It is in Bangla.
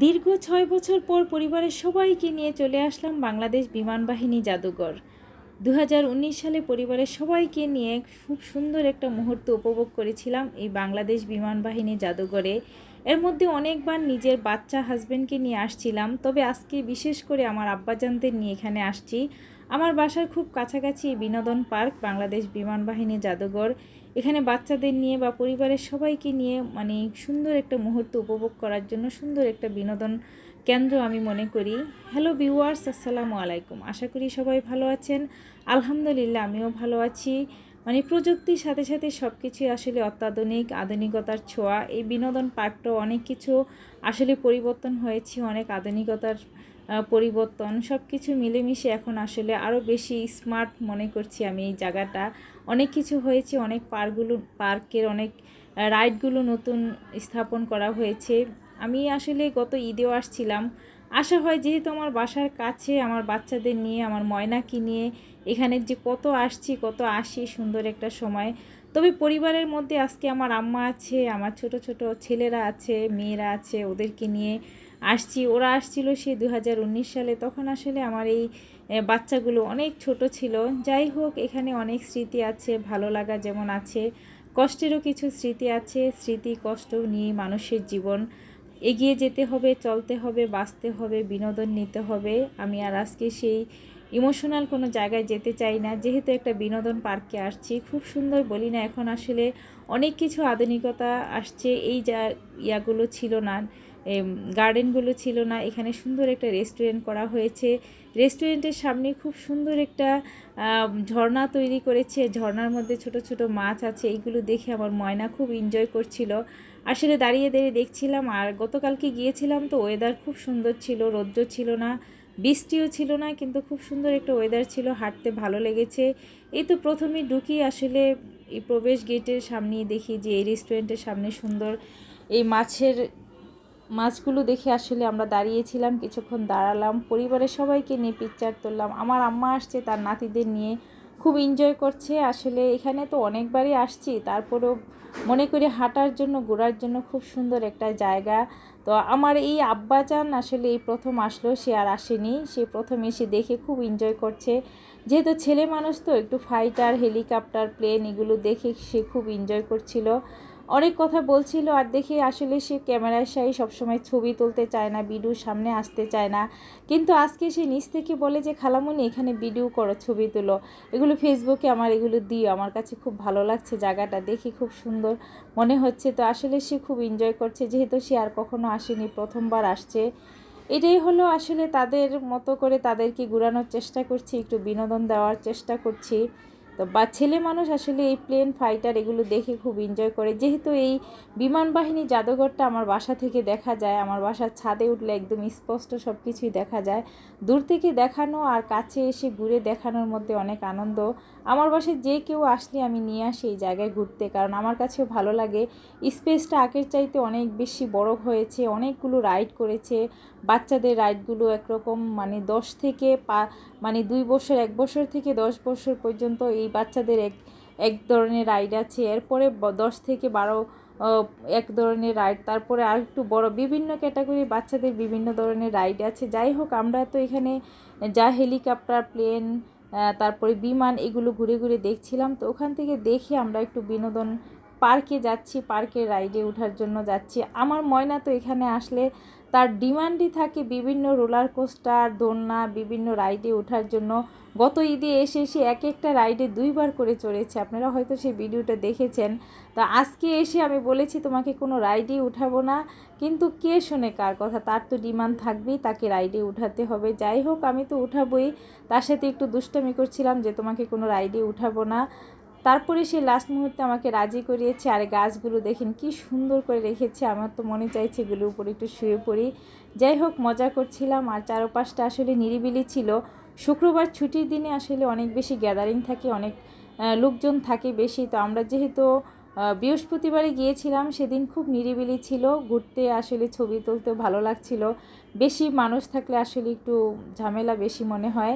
দীর্ঘ ছয় বছর পর পরিবারের সবাইকে নিয়ে চলে আসলাম বাংলাদেশ বিমান বাহিনী জাদুঘর। দু হাজার উনিশ সালে পরিবারের সবাইকে নিয়ে খুব সুন্দর একটা মুহূর্ত উপভোগ করেছিলাম এই বাংলাদেশ বিমান বাহিনী জাদুঘরে। এর মধ্যে অনেকবার নিজের বাচ্চা হাজব্যান্ডকে নিয়ে আসছিলাম, তবে আজকে বিশেষ করে আমার আব্বাজানদের নিয়ে এখানে আসছি। আমার বাসার খুব কাছাকাছি বিনোদন পার্ক, বাংলাদেশ বিমান বাহিনী জাদুঘর। এখানে বাচ্চাদের নিয়ে বা পরিবারের সবাইকে নিয়ে মানে সুন্দর একটা মুহূর্ত উপভোগ করার জন্য সুন্দর একটা বিনোদন কেন্দ্র আমি মনে করি। হ্যালো ভিউয়ার্স আসসালামু আলাইকুম। আশা করি সবাই ভালো আছেন। আলহামদুলিল্লাহ, আমিও ভালো আছি। মানে প্রযুক্তির সাথে সাথে সব কিছুই আসলে অত্যাধুনিক, আধুনিকতার ছোঁয়া। এই বিনোদন পার্কটাও অনেক কিছু আসলে পরিবর্তন হয়েছে, অনেক আধুনিকতার পরিবর্তন। সব কিছু মিলেমিশে এখন আসলে আরও বেশি স্মার্ট মনে করছি আমি এই জায়গাটা। অনেক কিছু হয়েছে, অনেক পার্কগুলো, পার্কের অনেক রাইডগুলো নতুন স্থাপন করা হয়েছে। আমি আসলে গত ঈদেও আসছিলাম। আশা হয় যেহেতু আমার বাসার কাছে, আমার বাচ্চাদের নিয়ে, আমার ময়নাকে নিয়ে এখানে যে কত আসছি, কত আসি সুন্দর একটা সময়। তবে পরিবারের মধ্যে আজকে আমার আম্মা আছে, আমার ছোট ছোট ছেলেরা আছে, মেয়েরা আছে, ওদেরকে নিয়ে আসছি। ওরা আসছিল সেই দু সালে। তখন আসলে আমার এই বাচ্চাগুলো অনেক ছোট ছিল। যাই হোক, এখানে অনেক স্মৃতি আছে, ভালো লাগা যেমন আছে, কষ্টেরও কিছু স্মৃতি আছে। স্মৃতি, কষ্ট নিয়ে মানুষের জীবন। এগিয়ে যেতে হবে, চলতে হবে, বাঁচতে হবে, বিনোদন নিতে হবে। আমি আর আজকে সেই ইমোশনাল কোনো জায়গায় যেতে চাই না। যেহেতু একটা বিনোদন পার্কে আসছি, খুব সুন্দর বলি না, এখন আসলে অনেক কিছু আধুনিকতা আসছে, এই যা ইয়াগুলো ছিল না। গার্ডেনগুলো ছিল না। এখানে সুন্দর একটা রেস্টুরেন্ট করা হয়েছে। রেস্টুরেন্টের সামনে খুব সুন্দর একটা ঝর্ণা তৈরি করেছে। ঝর্ণার মধ্যে ছোট ছোট মাছ আছে। এইগুলো দেখে আমার ময়না খুব এনজয় করছিল। আসলে দাঁড়িয়ে দাঁড়িয়ে দেখছিলাম, আর গতকালকে গিয়েছিলাম তো ওয়েদার খুব সুন্দর ছিল রৌদ্র ছিল না, বৃষ্টিও ছিল না, কিন্তু খুব সুন্দর একটা ওয়েদার ছিল, হাঁটতে ভালো লেগেছে। এই তো প্রথমে ঢুকি, আসলে এই প্রবেশ গেটের সামনেই দেখি যে এই রেস্টুরেন্টের সামনে সুন্দর এই মাছের মাছগুলো দেখে আসলে আমরা দাঁড়িয়েছিলাম, কিছুক্ষণ দাঁড়ালাম, পরিবারের সবাইকে নিয়ে পিকচার তুললাম। আমার আম্মা আসছে, তার নাতিদের নিয়ে খুব এনজয় করছে। আসলে এখানে তো অনেকবারই আসছি, তারপরেও মনে করি হাঁটার জন্য, ঘোরার জন্য খুব সুন্দর একটা জায়গা। তো আমার এই আব্বাজান আসলে এই প্রথম আসলো, সে আর আসেনি। সে প্রথম এসে দেখে খুব এনজয় করছে। যেহেতু ছেলে মানুষ তো, একটু ফাইটার হেলিকপ্টার প্লেন এগুলো দেখে সে খুব এনজয় করছিল। অনেক কথা বলছিল আর দেখে আসলে সে ক্যামেরার সাই সবসময় ছবি তুলতে চায় না ভিডিওর সামনে আসতে চায় না। কিন্তু আজকে সে নিচ থেকে বলে যে, খালামুনি, এখানে ভিডিও করো, ছবি তুলো। এগুলো ফেসবুকে আমার, এগুলো দিও। আমার কাছে খুব ভালো লাগছে জায়গাটা। দেখি খুব সুন্দর মনে হচ্ছে। তো আসলে সে খুব এনজয় করছে, যেহেতু সে আর কখনো আসেনি, প্রথমবার আসছে। এটাই হলো আসলে তাদের মতো করে তাদেরকে ঘুরানোর চেষ্টা করছি, একটু বিনোদন দেওয়ার চেষ্টা করছি। তো বা ছেলে মানুষ আসলে এই প্লেন ফাইটার এগুলো দেখে খুব এনজয় করে। যেহেতু এই বিমান বাহিনী জাদুঘরটা আমার বাসা থেকে দেখা যায়, আমার বাসার ছাদে উঠলে একদম স্পষ্ট সব কিছুই দেখা যায়। দূর থেকে দেখানো আর কাছে এসে ঘুরে দেখানোর মধ্যে অনেক আনন্দ। আমার বাসায় যে কেউ আসলে আমি নিয়ে আসি এই জায়গায় ঘুরতে, কারণ আমার কাছেও ভালো লাগে। স্পেসটা আগের চাইতে অনেক বেশি বড় হয়েছে, অনেকগুলো রাইড করেছে। বাচ্চাদের রাইডগুলো একরকম মানে দশ থেকে পা মানে দুই বছর, এক বছর থেকে দশ বছর পর্যন্ত এই বাচ্চাদের এক এক ধরনের রাইড আছে। এরপরে দশ থেকে বারো এক ধরনের রাইড, তারপরে আর একটু বড় বিভিন্ন ক্যাটাগরি বাচ্চাদের বিভিন্ন ধরনের রাইড আছে। যাই হোক, আমরা তো এখানে যা হেলিকপ্টার, প্লেন তারপরে বিমান এগুলো ঘুরে ঘুরে দেখছিলাম। তো ওখান থেকে দেখে আমরা একটু বিনোদন পার্কে যাচ্ছি পার্কের রাইডে ওঠার জন্য যাচ্ছি। আমার ময়না তো এখানে আসলে তার ডিমান্ডই থাকে বিভিন্ন রোলার কোস্টার, দোলনা, বিভিন্ন রাইডে ওঠার জন্য। গত ঈদে এসে এসে এক একটা রাইডে দুইবার করে চড়েছে। আপনারা হয়তো সেই ভিডিওটা দেখেছেন। তা আজকে এসে আমি বলেছি, তোমাকে কোনো রাইডেই উঠাবো না। কিন্তু কে শোনে কার কথা? তার তো ডিমান্ড থাকবেই, তাকে রাইডে উঠাতে হবে। যাই হোক, আমি তো উঠাবই। তার সাথে একটু দুষ্টামি করছিলাম যে তোমাকে কোনো রাইডে উঠাবো না। তারপরে সে লাস্ট মুহূর্তে আমাকে রাজি করিয়েছে আর গাছগুলো দেখেন কি সুন্দর করে রেখেছে। আমার তো মনে চাইছে এগুলোর উপরে একটু শুয়ে পড়ি। যাই হোক, মজা করছিলাম আর চারপাশটা আসলে নিরিবিলি ছিল। শুক্রবার ছুটির দিনে আসলে অনেক বেশি গ্যাদারিং থাকে, অনেক লোকজন থাকে বেশি। তো আমরা যেহেতু বৃহস্পতিবারে গিয়েছিলাম, সেদিন খুব নিরিবিলি ছিল। ঘুরতে আসলে ছবি তুলতে ভালো লাগছিল। বেশি মানুষ থাকলে আসলে একটু ঝামেলা বেশি মনে হয়।